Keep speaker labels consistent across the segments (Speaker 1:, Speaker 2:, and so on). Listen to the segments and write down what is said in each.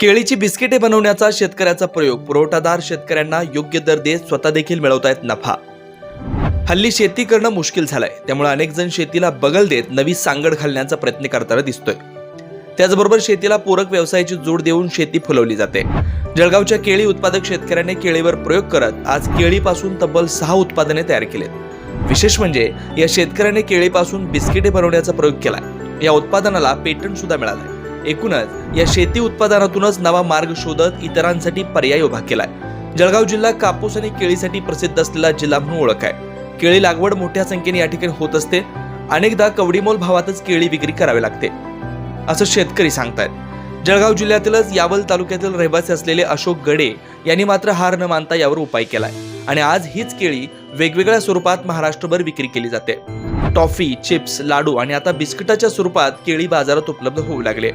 Speaker 1: केळीची बिस्किटे बनवण्याचा शेतकऱ्याचा प्रयोग. पुरवठादार शेतकऱ्यांना योग्य दर देत स्वतः देखील मिळवतायत नफा. हल्ली शेती करणं मुश्किल झालंय. त्यामुळे अनेक जण शेतीला बगल देत नवी सांगड घालण्याचा प्रयत्न करताना दिसतोय. त्याचबरोबर शेतीला पूरक व्यवसायाची जोड देऊन शेती फुलवली जाते. जळगावच्या केळी उत्पादक शेतकऱ्याने केळीवर प्रयोग करत आज केळीपासून तब्बल सहा उत्पादने तयार केलेत. विशेष म्हणजे या शेतकऱ्याने केळीपासून बिस्किटे बनवण्याचा प्रयोग केलाय. या उत्पादनाला पेटंट सुद्धा मिळालंय. एकूणच या शेती उत्पादनातूनच नवा मार्ग शोधत इतरांसाठी पर्याय उभा केलाय. जळगाव जिल्हा कापूस आणि केळीसाठी प्रसिद्ध असलेला जिल्हा म्हणून ओळख आहे. केळी लागवड मोठ्या संख्येने या ठिकाणी होत असते. अनेकदा कवडीमोल भावातच केळी विक्री करावी लागते असं शेतकरी सांगतायत. जळगाव जिल्ह्यातीलच यावल तालुक्यातील रहिवासी असलेले अशोक गडे यांनी मात्र हार न मानता यावर उपाय केलाय. आणि आज हीच केळी वेगवेगळ्या स्वरूपात महाराष्ट्रभर विक्री केली जाते. टॉफी चिप्स लाडू आणि आता बिस्किटाच्या स्वरूपात केळी बाजारात उपलब्ध होऊ लागले.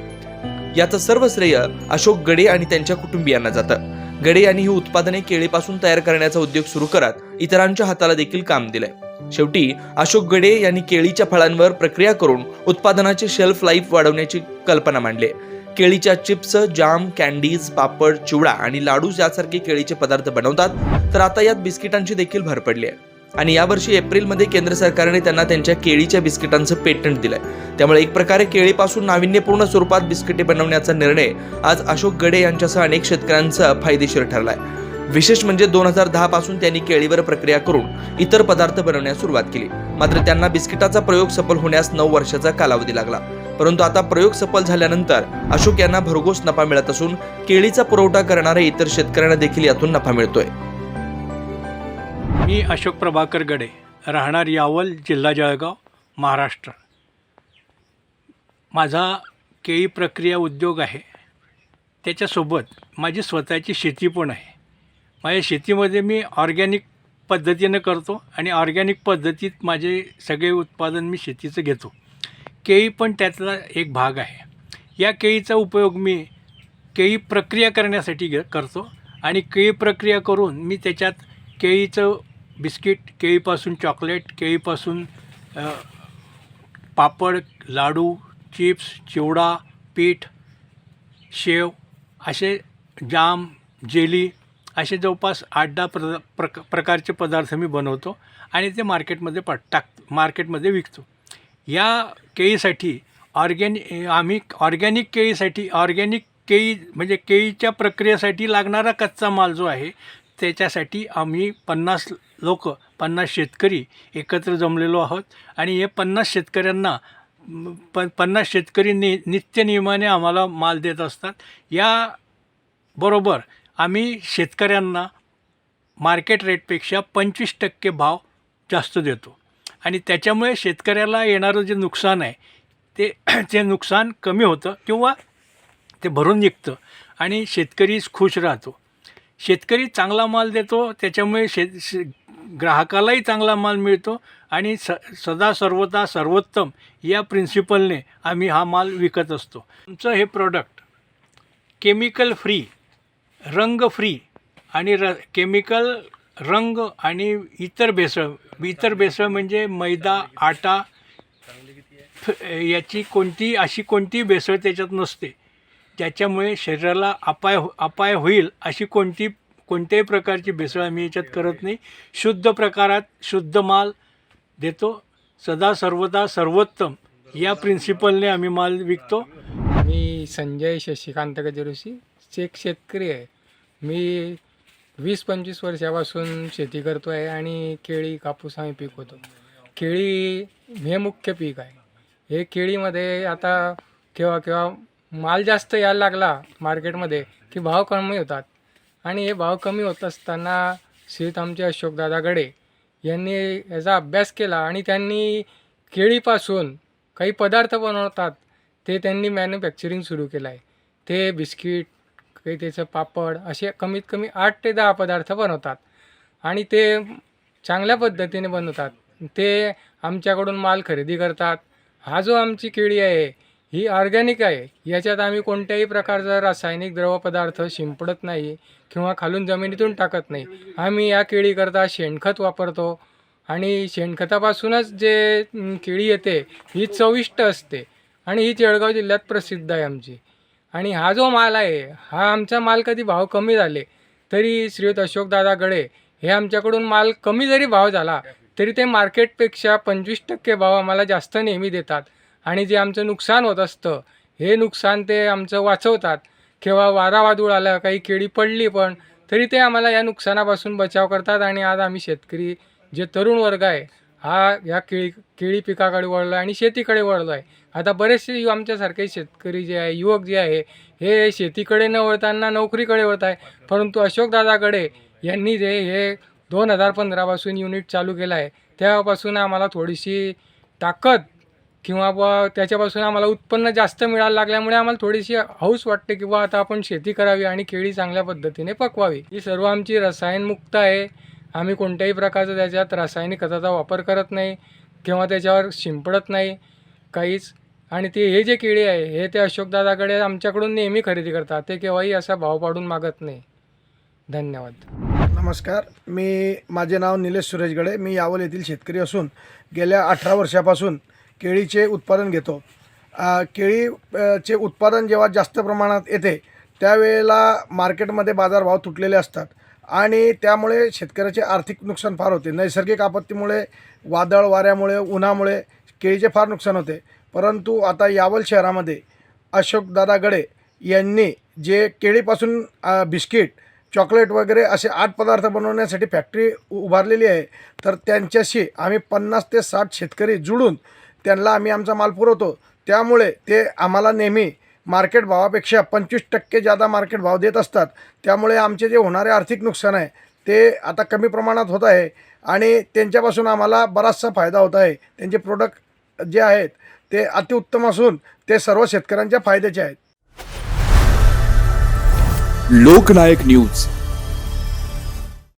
Speaker 1: याचं सर्व श्रेय अशोक गडे आणि त्यांच्या कुटुंबियांना जातं. गडे यांनी ही उत्पादने केळीपासून तयार करण्याचा उद्योग सुरू करत इतरांच्या हाताला देखील काम दिलंय. शेवटी अशोक गडे यांनी केळीच्या फळांवर प्रक्रिया करून उत्पादनाची शेल्फ लाईफ वाढवण्याची कल्पना मांडली. केळीच्या चिप्स जाम कॅन्डीज पापड चिवडा आणि लाडू यासारखे केळीचे पदार्थ बनवतात तर आता यात बिस्किटांची देखील भर पडली आहे. आणि यावर्षी एप्रिलमध्ये केंद्र सरकारने त्यांना त्यांच्या केळीच्या बिस्किटांचं पेटंट दिलंय. त्यामुळे एक प्रकारे केळीपासून नाविन्यपूर्ण स्वरूपात बिस्किटे बनवण्याचा निर्णय आज अशोक गडे यांच्यासह अनेक शेतकऱ्यांचा फायदेशीर ठरलाय. विशेष म्हणजे दोन हजार दहा पासून त्यांनी केळीवर प्रक्रिया करून इतर पदार्थ बनवण्यास सुरुवात केली. मात्र त्यांना बिस्किटाचा प्रयोग सफल होण्यास नऊ वर्षाचा कालावधी लागला. परंतु आता प्रयोग सफल झाल्यानंतर अशोक यांना भरघोस नफा मिळत असून केळीचा पुरवठा करणाऱ्या इतर शेतकऱ्यांना देखील यातून नफा मिळतोय.
Speaker 2: मी अशोक प्रभाकर गडे. राहणार यावल जिल्हा जळगाव महाराष्ट्र. माझा केळी प्रक्रिया उद्योग आहे. त्याच्यासोबत माझी स्वतःची शेती पण आहे. माझ्या शेतीमध्ये मी ऑर्गॅनिक पद्धतीनं करतो आणि ऑर्गॅनिक पद्धतीत माझे सगळे उत्पादन मी शेतीचं घेतो. केळी पण त्यातला एक भाग आहे. या केळीचा उपयोग मी केळी प्रक्रिया करण्यासाठी करतो आणि केळी प्रक्रिया करून मी त्याच्यात केळीचं बिस्किट केळीपासून चॉकलेट केळीपासून पापड लाडू चिप्स चिवडा पीठ शेव असे जाम जेली असे जवळपास आठ दहा प्र प्रक प्रकारचे पदार्थ मी बनवतो आणि ते मार्केटमध्ये पाठ टाक मार्केटमध्ये विकतो. या केळीसाठी ऑर्गॅनिक आम्ही ऑर्गॅनिक केळीसाठी ऑर्गॅनिक केळी म्हणजे केळीच्या प्रक्रियेसाठी लागणारा कच्चा माल जो आहे त्याच्यासाठी आम्ही पन्नास लोक पन्नास शेतकरी एकत्र जमलेलो आहोत. आणि हे पन्नास शेतकऱ्यांना प पन्नास शेतकरी नि नित्यनियमाने आम्हाला माल देत असतात. याबरोबर आम्ही शेतकऱ्यांना मार्केट रेटपेक्षा पंचवीस टक्के भाव जास्त देतो. आणि त्याच्यामुळे शेतकऱ्याला येणारं जे नुकसान आहे ते ते नुकसान कमी होतं किंवा ते भरून निघतं. आणि शेतकरीच खुश राहतो. शेतकरी चांगला माल देतो त्याच्यामुळे शेत शे ग्राहकालाही चांगला माल मिळतो आणि स सदा सर्वता सर्वोत्तम या प्रिन्सिपलने आम्ही हा माल विकत असतो. आमचं हे प्रॉडक्ट केमिकल फ्री रंग फ्री आणि र केमिकल रंग आणि इतर भेसळ इतर भेसळ म्हणजे मैदा आटा फ- याची कोणती अशी कोणती भेसळ त्याच्यात नसते. ज्याच्यामुळे शरीराला अपाय हो- अपाय होईल अशी कोणती कोणत्याही प्रकारची भेसळ आम्ही याच्यात करत नाही. शुद्ध प्रकारात शुद्ध माल देतो. सदा सर्वदा सर्वोत्तम या प्रिन्सिपलने आम्ही माल विकतो.
Speaker 3: मी संजय शशिकांत गजरुशी एक शेतकरी आहे. मी वीस पंचवीस वर्षापासून शेती करतो आहे आणि केळी कापूस आम्ही पिकवतो केळी हे मुख्य पीक आहे. हे केळीमध्ये आता केव्हा केव्हा माल जास्त यायला लागला मार्केटमध्ये की भाव कमी होतात. आणि हे भाव कमी होत असताना श्रीत आमचे अशोकदादा गडे यांनी याचा अभ्यास केला आणि त्यांनी केळीपासून काही पदार्थ बनवतात ते त्यांनी मॅन्युफॅक्चरिंग सुरू केलं आहे ते बिस्किट काही त्याचं पापड असे कमीत कमी आठ ते दहा पदार्थ बनवतात. आणि ते चांगल्या पद्धतीने बनवतात. ते आमच्याकडून माल खरेदी करतात. हा जो आमची केळी आहे ही ऑर्गॅनिक आहे. याच्यात आम्ही कोणत्याही प्रकारचा रासायनिक द्रवपदार्थ शिंपडत नाही किंवा खालून जमिनीतून टाकत नाही. आम्ही या केळीकरता शेणखत वापरतो आणि शेणखतापासूनच जे केळी येते ही चविष्ट असते. आणि ही जळगाव जिल्ह्यात प्रसिद्ध आहे आमची. आणि हा जो माल आहे हा आमचा माल कधी भाव कमी झाले तरी श्रीयुत अशोकदादा गडे हे आमच्याकडून माल कमी जरी भाव झाला तरी ते मार्केटपेक्षा पंचवीस टक्के भाव आम्हाला जास्त नेहमी देतात. आणि जे आमचं नुकसान होत असतं हे नुकसान ते आमचं वाचवतात. किंवा वारा वादूळ आला काही केळी पडली पण तरी ते आम्हाला या नुकसानापासून बचाव करतात आणि आज आम्ही शेतकरी जे तरुण वर्ग आहे हा या केळी केळी पिकाकडे वळलो आहे आणि शेतीकडे वळलो आहे आता बरेचसे यु- आमच्यासारखे शेतकरी जे आहे युवक जे आहे हे शेतीकडे न वळताना नोकरीकडे वळत आहे. परंतु अशोकदादाकडे यांनी जे हे दोन हजार पंधरापासून युनिट चालू केलं आहे तेव्हापासून आम्हाला थोडीशी ताकद किंवा बुवा त्याच्यापासून आम्हाला उत्पन्न जास्त मिळायला लागल्यामुळे आम्हाला थोडीशी हौस वाटते की बुवा आता आपण शेती करावी आणि केळी चांगल्या पद्धतीने पकवावी. ही सर्व आमची रसायनमुक्त आहे. आम्ही कोणत्याही प्रकारचं त्याच्यात रासायनिक खताचा वापर करत नाही किंवा त्याच्यावर शिंपडत नाही काहीच. आणि ते हे जे केळी आहे हे ते अशोकदादाकडे आमच्याकडून नेहमी खरेदी करतात. ते केव्हाही असा भाव पाडून मागत नाही. धन्यवाद.
Speaker 4: नमस्कार. मी माझे नाव निलेश सुरेश गडे मी यावल येथील शेतकरी असून गेल्या अठरा वर्षापासून केळीचे उत्पादन घेतो. केळीचे केळी चे उत्पादन जेव्हा जास्त प्रमाणात येते त्यावेळेला मार्केटमध्ये बाजारभाव तुटलेले असतात. आणि त्यामुळे शेतकऱ्याचे आर्थिक नुकसान फार होते. नैसर्गिक आपत्तीमुळे वादळ वाऱ्यामुळे उन्हामुळे केळीचे फार नुकसान होते. परंतु आता यावल शहरामध्ये अशोकदादा गडे यांनी जे केळीपासून बिस्किट चॉकलेट वगैरे असे आठ पदार्थ बनवण्यासाठी फॅक्टरी उभारलेली आहे तर त्यांच्याशी आम्ही पन्नास ते साठ शेतकरी जुळून त्यांना आम्ही आमचा माल पुरवतो. त्यामुळे ते आम्हाला नेहमी मार्केट भावापेक्षा पंचवीस टक्के जादा मार्केट भाव देत असतात. त्यामुळे आमचे जे होणारे आर्थिक नुकसान आहे ते आता कमी प्रमाणात होत आहे आणि त्यांच्यापासून आम्हाला बराचसा फायदा होत आहे. त्यांचे प्रोडक्ट जे आहेत ते अतिउत्तम असून ते सर्व शेतकऱ्यांच्या फायद्याचे आहेत.
Speaker 1: लोकनायक न्यूज.